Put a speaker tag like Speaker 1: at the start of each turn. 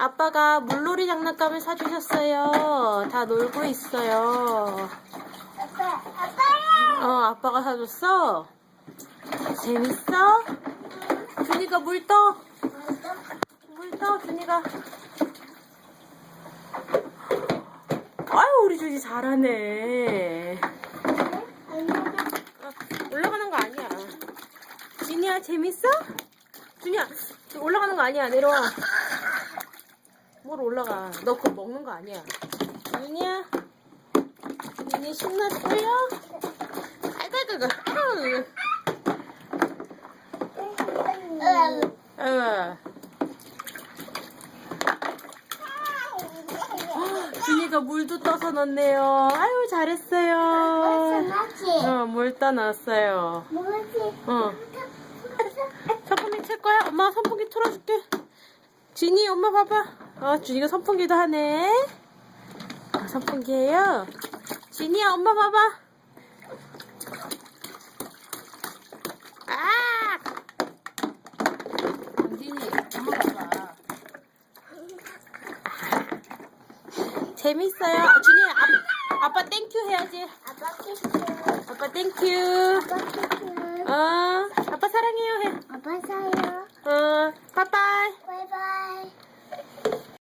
Speaker 1: 아빠가 물놀이 장난감을 사주셨어요. 다 놀고 있어요.
Speaker 2: 아빠, 아빠야!
Speaker 1: 어, 아빠가 사줬어? 재밌어? 준이가 물 떠. 물 떠, 준이가. 아유, 우리 준이 잘하네. 어, 올라가는 거 아니야. 준이야, 재밌어? 준이야, 올라가는 거 아니야. 내려와. 뭘 올라가. 너 그거 먹는 거 아니야. 준이야? 준이 신났어요? 아이고, 아이고, 아이고. 아이고. 아이고. 준이가 물도 떠서 넣네요. 아유, 잘했어요. 어, 물 떠놨어요.
Speaker 2: 뭐지?
Speaker 1: 어. 선풍기 칠 거야? 엄마 선풍기 틀어줄게. 진이, 엄마 봐봐. 어, 준이가 선풍기도 하네. 아, 선풍기예요. 진이야, 엄마 봐봐. 아! 진이, 엄마 봐봐. 재밌어요. 준이, 아, 아빠 땡큐 해야지.
Speaker 2: 아빠 키스.
Speaker 1: 아빠 땡큐.
Speaker 2: 아빠 키스.
Speaker 1: 어, 아빠 사랑해요 해.
Speaker 2: 아빠.
Speaker 1: 어.
Speaker 2: 바이바이.